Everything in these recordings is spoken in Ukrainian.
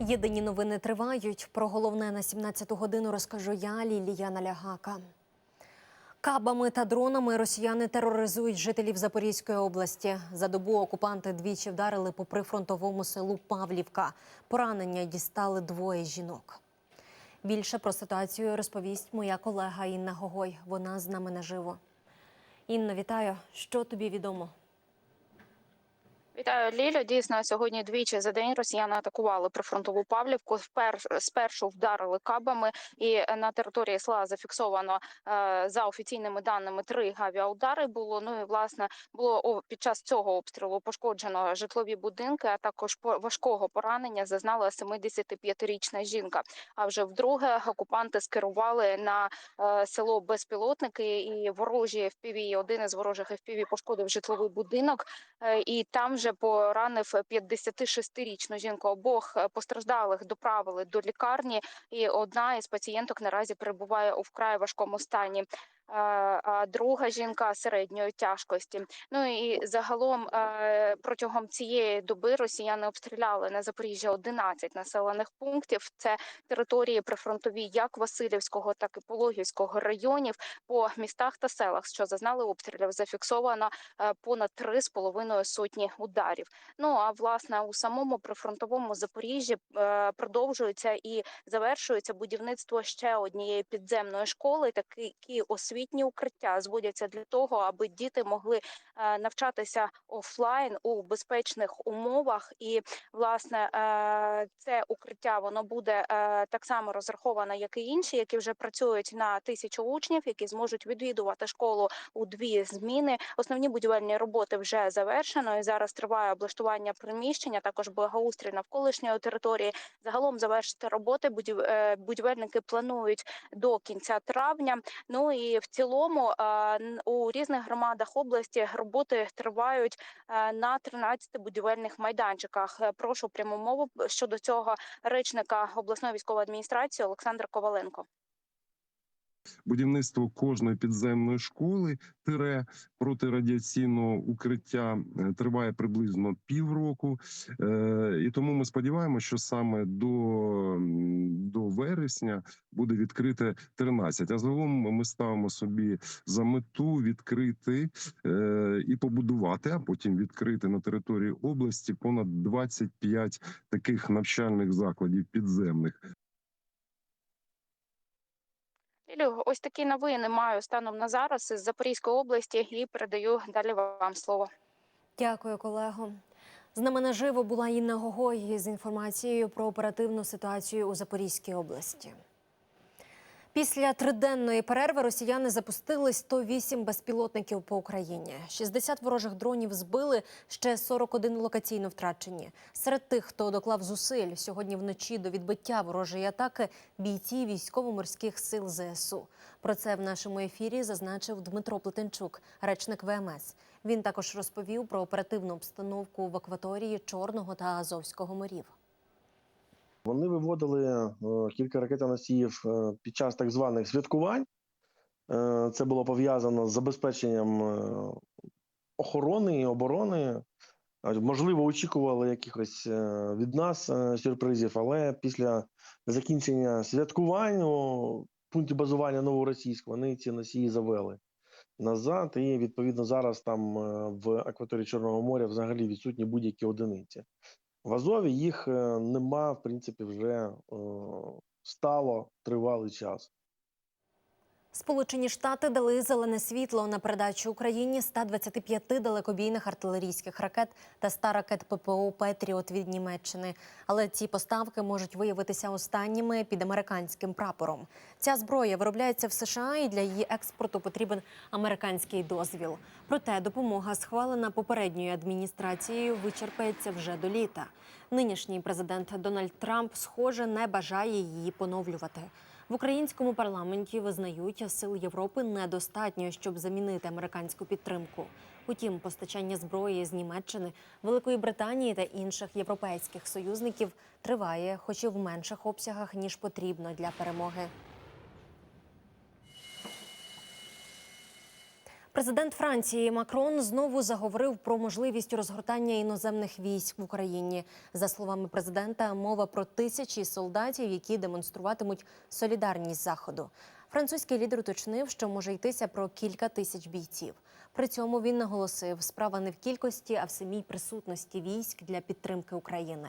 Єдині новини тривають. Про головне на 17-ту годину розкажу я, Лілія Налягака. Кабами та дронами росіяни тероризують жителів Запорізької області. За добу окупанти двічі вдарили по прифронтовому селу Павлівка. Поранення дістали двоє жінок. Більше про ситуацію розповість моя колега Інна Гогой. Вона з нами наживо. Інно, вітаю. Що тобі відомо? Вітаю, Лілю. Дійсно, сьогодні двічі за день росіяни атакували прифронтову Павлівку. Спершу вдарили кабами, і на території села зафіксовано е, за офіційними даними три авіаудари. Було ну і власне було під час цього обстрілу пошкоджено житлові будинки, а також важкого поранення зазнала 75-річна жінка. А вже вдруге окупанти скерували на е, село безпілотники і ворожі FPV, Один із ворожих FPV пошкодив житловий будинок. Е, і там же поранив 56-річну жінку. Обох е, постраждалих доправили до лікарні, і одна із пацієнток наразі перебуває у вкрай важкому стані. А друга жінка середньої тяжкості. Ну і загалом е, протягом цієї доби росіяни обстріляли на Запоріжжя 11 населених пунктів. Це території прифронтові як Васильівського, так і Пологівського районів. По містах та селах, що зазнали обстрілів, зафіксовано е, понад три з половиною сотні ударів. Ну а власне у самому прифронтовому Запоріжжі е, продовжується і завершується будівництво ще однієї підземної школи. Такі освітні укриття зводяться для того, аби діти могли е, навчатися офлайн у безпечних умовах. І власне е, це укриття воно буде е, так само розраховано, як і інші, які вже працюють на тисячу учнів, які зможуть відвідувати школу у дві зміни. Основні будівельні роботи вже завершено. І зараз триває облаштування приміщення, також благоустрій навколишньої території. Загалом завершити роботи будів- будівельники планують до кінця травня. Ну і в цілому е, у різних громадах області роботи тривають е, на 13 будівельних майданчиках. Е, Прошу пряму мову щодо цього речника обласної військової адміністрації Олександра Коваленко. Будівництво кожної підземної школи тире протирадіаційного укриття е, триває приблизно півроку. Е, І тому ми сподіваємося, що саме до, до вересня буде відкрите 13. А загалом ми ставимо собі за мету відкрити е, і побудувати, а потім відкрити на території області понад 25 таких навчальних закладів підземних. Ось такі новини маю станом на зараз із Запорізької області і передаю далі вам слово. Дякую, колего. З нами наживо була Інна Гогой з інформацією про оперативну ситуацію у Запорізькій області. Після триденної перерви росіяни запустили 108 безпілотників по Україні. 60 ворожих дронів збили, ще 41 локаційно втрачені. Серед тих, хто доклав зусиль сьогодні вночі до відбиття ворожої атаки, бійці військово-морських сил ЗСУ. Про це в нашому ефірі зазначив Дмитро Плетенчук, речник ВМС. Він також розповів про оперативну обстановку в акваторії Чорного та Азовського морів. Вони виводили е, кілька ракетоносіїв е, під час так званих святкувань. Е, Це було пов'язано з забезпеченням охорони і оборони. Можливо, очікували якихось від нас сюрпризів, але після закінчення святкувань у пункті базування новоросійськ вони ці носії завели назад. І відповідно зараз там в акваторії Чорного моря взагалі відсутні будь-які одиниці. В Азові їх е, нема, в принципі, вже е, стало тривалий час. Сполучені Штати дали зелене світло на передачу Україні 125 далекобійних артилерійських ракет та 100 ракет ППО Петріот від Німеччини. Але ці поставки можуть виявитися останніми під американським прапором. Ця зброя виробляється в США і для її експорту потрібен американський дозвіл. Проте допомога, схвалена попередньою адміністрацією, вичерпається вже до літа. Нинішній президент Дональд Трамп, схоже, не бажає її поновлювати. В українському парламенті визнають, сил Європи недостатньо, щоб замінити американську підтримку. Утім, постачання зброї з Німеччини, Великої Британії та інших європейських союзників триває, хоч і в менших обсягах ніж потрібно для перемоги. Президент Франції Макрон знову заговорив про можливість розгортання іноземних військ в Україні. За словами президента, мова про тисячі солдатів, які демонструватимуть солідарність заходу. Французький лідер уточнив, що може йтися про кілька тисяч бійців. При цьому він наголосив, справа не в кількості, а в самій присутності військ для підтримки України.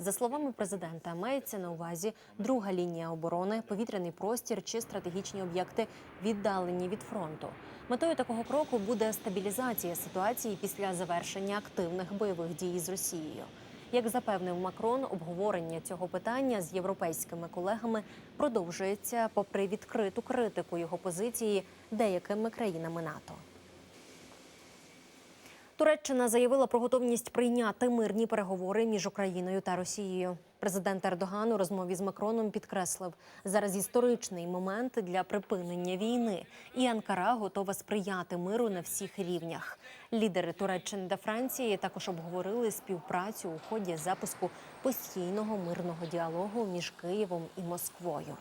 За словами президента, мається на увазі друга лінія оборони, повітряний простір чи стратегічні об'єкти, віддалені від фронту. Метою такого кроку буде стабілізація ситуації після завершення активних бойових дій з Росією. Як запевнив Макрон, обговорення цього питання з європейськими колегами продовжується попри відкриту критику його позиції деякими країнами НАТО. Туреччина заявила про готовність прийняти мирні переговори між Україною та Росією. Президент Ердоган у розмові з Макроном підкреслив, зараз історичний момент для припинення війни, і Анкара готова сприяти миру на всіх рівнях. Лідери Туреччини та Франції також обговорили співпрацю у ході запуску постійного мирного діалогу між Києвом і Москвою.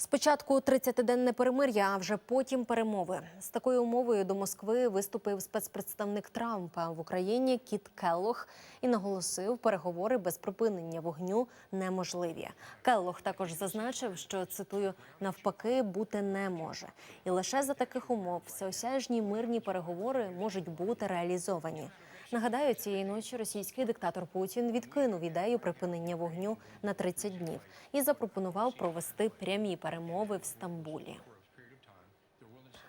Спочатку 30-денне перемир'я, а вже потім перемови. З такою умовою до Москви виступив спецпредставник Трампа в Україні Кіт Келлох і наголосив, переговори без припинення вогню неможливі. Келлох також зазначив, що цитую навпаки бути не може, і лише за таких умов всеосяжні мирні переговори можуть бути реалізовані. Нагадаю, цієї ночі російський диктатор Путін відкинув ідею припинення вогню на 30 днів і запропонував провести прямі перемови в Стамбулі.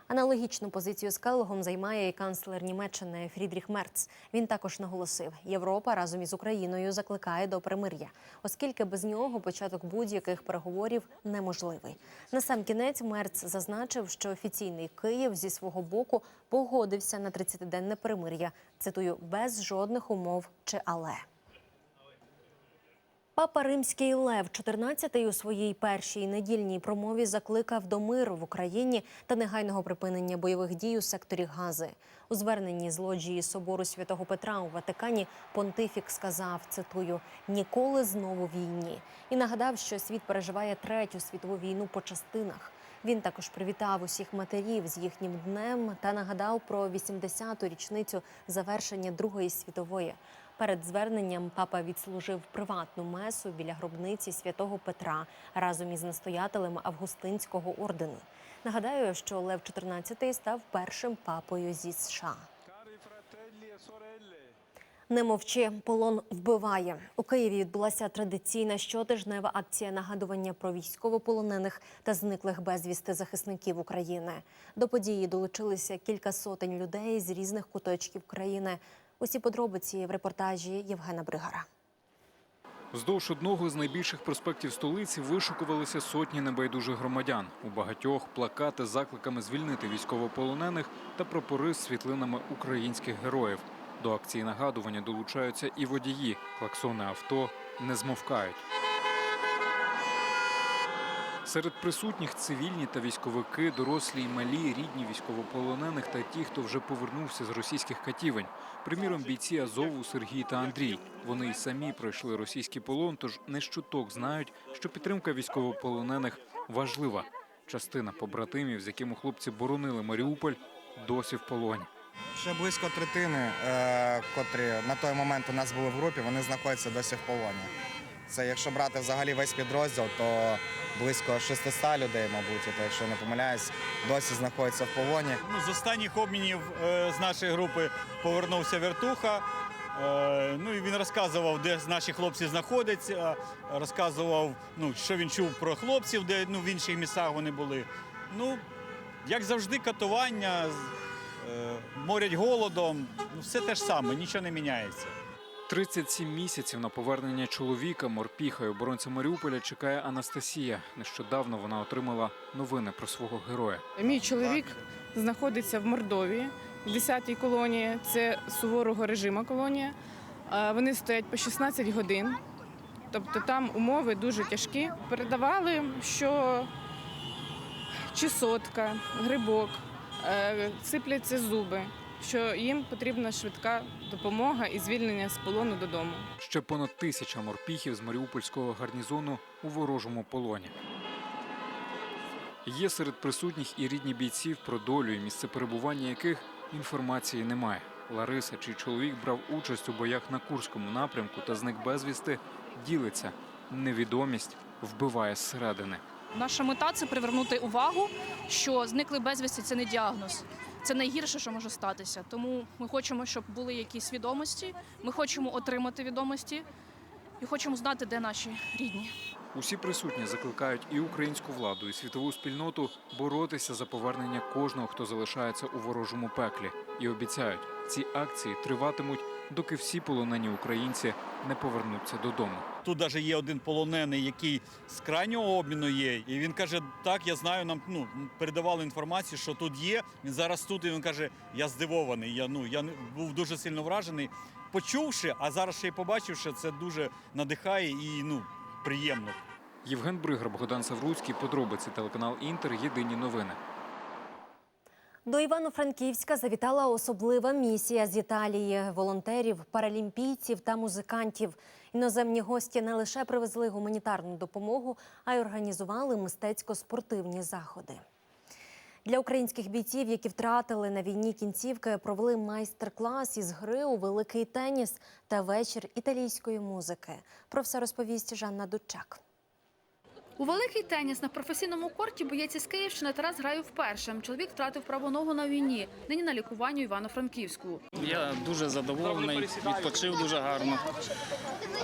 Аналогічну позицію з Келлогом займає і канцлер Німеччини Фрідріх Мерц. Він також наголосив, Європа разом із Україною закликає до примир'я, оскільки без нього початок будь-яких переговорів неможливий. На сам кінець Мерц зазначив, що офіційний Київ зі свого боку погодився на 30-денне перемир'я. Цитую без жодних умов чи але. Папа Римський Лев XIV у своїй першій недільній промові закликав до миру в Україні та негайного припинення бойових дій у секторі Гази. У зверненні з лоджії собору святого Петра у Ватикані понтифік сказав: цитую ніколи знову війні і нагадав, що світ переживає третю світову війну по частинах. Він також привітав усіх матерів з їхнім днем та нагадав про 80-ту річницю завершення Другої світової. Перед зверненням папа відслужив приватну месу біля гробниці святого Петра разом із настоятелем Августинського ордену. Нагадаю, що Лев XIV став першим папою зі США. Не мовчи, полон вбиває. У Києві відбулася традиційна щотижнева акція нагадування про військовополонених та зниклих безвісти захисників України. До події долучилися кілька сотень людей з різних куточків країни. Усі подробиці в репортажі Євгена Бригара. Вздовж одного з найбільших проспектів столиці вишукувалися сотні небайдужих громадян. У багатьох плакати з закликами звільнити військовополонених та прапори з світлинами українських героїв. До акції нагадування долучаються і водії. Клаксони авто не змовкають. Серед присутніх цивільні та військовики, дорослі й малі, рідні військовополонених та ті, хто вже повернувся з російських катівень. Приміром, бійці Азову Сергій та Андрій. Вони й самі пройшли російський полон, тож не щуток знають, що підтримка військовополонених важлива. Частина побратимів, з якими хлопці боронили Маріуполь, досі в полоні. Ще близько третини, е, котрі на той момент у нас були в групі, вони знаходяться досі в полоні. Це якщо брати взагалі весь підрозділ, то близько 600 людей, мабуть, то якщо не помиляюсь, досі знаходяться в полоні. Ну, з останніх обмінів е, з нашої групи повернувся Вертуха. Е, ну і він розказував, де наші хлопці знаходяться, розказував, ну, що він чув про хлопців, де ну, в інших місцях вони були. Ну, як завжди, катування, е, морять голодом, ну, все те ж саме, нічого не міняється. 37 місяців на повернення чоловіка, морпіха і оборонця Маріуполя чекає Анастасія. Нещодавно вона отримала новини про свого героя. Мій чоловік знаходиться в Мордовії, в 10-й колонії. Це суворого режиму колонія. Вони стоять по 16 годин. Тобто там умови дуже тяжкі. Передавали, що чесотка, грибок, е, сипляться зуби, що їм потрібна швидка допомога і звільнення з полону додому. Ще понад тисяча морпіхів з Маріупольського гарнізону у ворожому полоні. Є серед присутніх і рідні бійців, про долю і місце перебування яких інформації немає. Лариса, чий чоловік брав участь у боях на Курському напрямку та зник безвісти, ділиться. Невідомість вбиває зсередини. Наша мета це привернути увагу, що зникли безвісті це не діагноз. Це найгірше, що може статися. Тому ми хочемо, щоб були якісь відомості. Ми хочемо отримати відомості і хочемо знати, де наші рідні. Усі присутні закликають і українську владу, і світову спільноту боротися за повернення кожного, хто залишається у ворожому пеклі, і обіцяють, ці акції триватимуть, доки всі полонені українці не повернуться додому. Тут навіть є один полонений, який з крайнього обміну є. І він каже: так, я знаю, нам ну передавали інформацію, що тут є. Він зараз тут, і він каже: Я здивований. Я ну я був дуже сильно вражений. Почувши, а зараз ще й побачивши, це дуже надихає і ну приємно. Євген Бригар, Богдан Савруцький, подробиці телеканал Інтер. Єдині новини. До Івано-Франківська завітала особлива місія з Італії волонтерів, паралімпійців та музикантів. Іноземні гості не лише привезли гуманітарну допомогу, а й організували мистецько-спортивні заходи. Для українських бійців, які втратили на війні кінцівки, провели майстер-клас із гри у великий теніс та вечір італійської музики. Про все розповість Жанна Дудчак. У великий теніс на професійному корті боєць із Київщини Тарас грає вперше. Чоловік втратив праву ногу на війні. Нині на лікуванні Івано-Франківську. Я дуже задоволений, відпочив дуже гарно.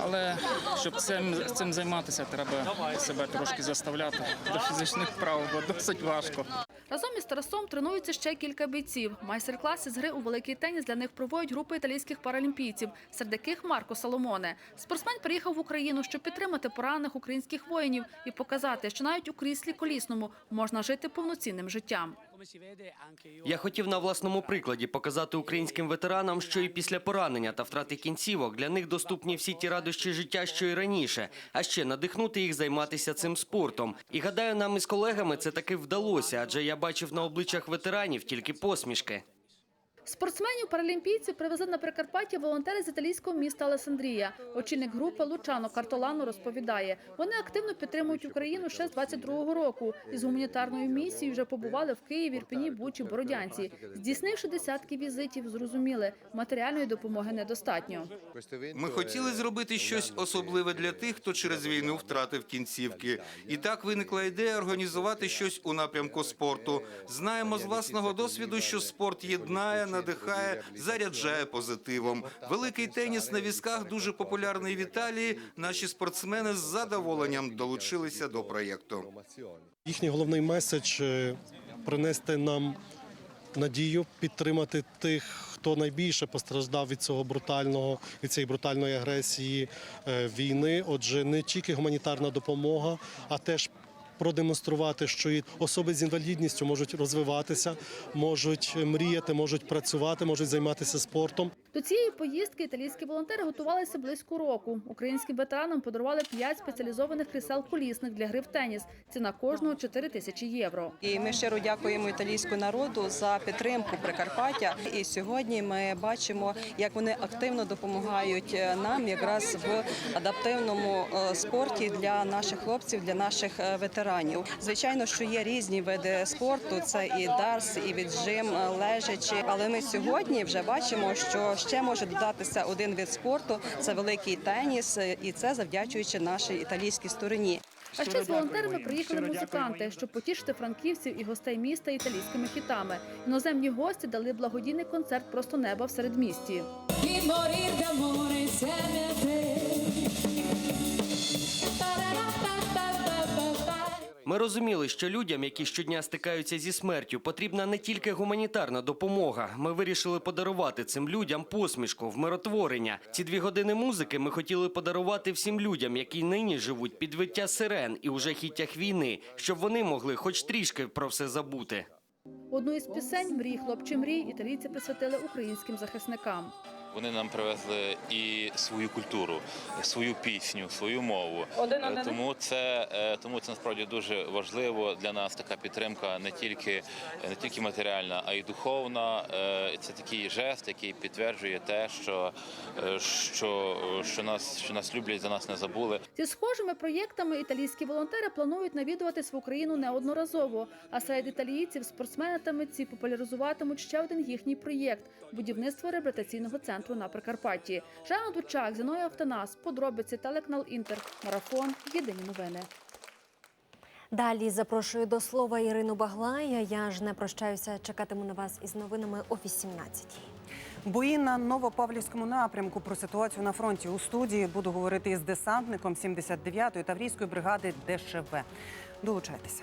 Але щоб цим, цим займатися, треба себе трошки заставляти до фізичних вправ, бо досить важко. Разом із Тарасом тренуються ще кілька бійців. Майстер-класи з гри у великий теніс для них проводять групи італійських паралімпійців, серед яких Марко Соломоне. Спортсмен приїхав в Україну, щоб підтримати поранених українських воїнів і показати, що навіть у кріслі колісному можна жити повноцінним життям. Я хотів на власному прикладі показати українським ветеранам, що і після поранення та втрати кінцівок для них доступні всі ті радощі життя, що і раніше, а ще надихнути їх займатися цим спортом. І гадаю, нам із колегами це таки вдалося, адже я бачив на обличчях ветеранів тільки посмішки. Спортсменів паралімпійців привезли на Прикарпаття волонтери з італійського міста Алесандрія. Очільник групи Лучано Картолано розповідає, вони активно підтримують Україну ще з 22-го року. Із гуманітарною місією вже побували в Києві, Ірпені, Бучі, Бородянці. Здійснивши десятки візитів, зрозуміли, матеріальної допомоги недостатньо. Ми хотіли зробити щось особливе для тих, хто через війну втратив кінцівки. І так виникла ідея організувати щось у напрямку спорту. Знаємо з власного досвіду, що спорт єднає, надихає, заряджає позитивом. Великий теніс на візках дуже популярний в Італії. Наші спортсмени з задоволенням долучилися до проєкту. Їхній головний меседж е, принести нам надію, підтримати тих, хто найбільше постраждав від цього брутального від цієї брутальної агресії е, війни. Отже, не тільки гуманітарна допомога, а теж. Продемонструвати, що і особи з інвалідністю можуть розвиватися, можуть мріяти, можуть працювати, можуть займатися спортом. До цієї поїздки італійські волонтери готувалися близько року. Українським ветеранам подарували 5 спеціалізованих крісел колісних для гри в теніс. Ціна кожного 4 тисячі євро. І ми щиро дякуємо італійському народу за підтримку Прикарпаття. І сьогодні ми бачимо, як вони активно допомагають е, нам якраз в адаптивному е, спорті для наших хлопців, для наших е, ветеранів. Звичайно, що є різні види спорту. Це і дарс, і віджим, лежачі. Але ми сьогодні вже бачимо, що ще може додатися один вид спорту. Це великий теніс, і це завдячуючи нашій італійській стороні. А ще з волонтерами приїхали музиканти, щоб потішити франківців і гостей міста італійськими хітами. Іноземні гості дали благодійний концерт просто неба в середмісті. Розуміли, що людям, які щодня стикаються зі смертю, потрібна не тільки гуманітарна допомога. Ми вирішили подарувати цим людям посмішку, вмиротворення. Ці дві години музики ми хотіли подарувати всім людям, які нині живуть під виття сирен і у жахіттях війни, щоб вони могли хоч трішки про все забути. Одну із пісень Мрій, хлопче, мрій італійці присвятили українським захисникам. Вони нам привезли і свою культуру, свою пісню, свою мову. Е, Тому це е, тому це насправді дуже важливо для нас. Така підтримка не тільки не тільки матеріальна, а й духовна. Е, Це такий жест, який підтверджує те, що, що, що нас що нас люблять, за нас не забули. Зі схожими проєктами італійські волонтери планують навідуватись в Україну неодноразово. А серед італійців спортсмени та митці популяризуватимуть ще один їхній проєкт будівництво реабілітаційного центру на Прикарпатті. Жанна Дучак, Зіною Автонас, подробиці телеканал Інтер, марафон. Єдині новини. Далі запрошую до слова Ірину Баглая. Я ж не прощаюся. Чекатиму на вас із новинами о 18-й. Бої на Новопавлівському напрямку про ситуацію на фронті у студії буду говорити із десантником 79-ї таврійської бригади ДШВ. Долучайтеся.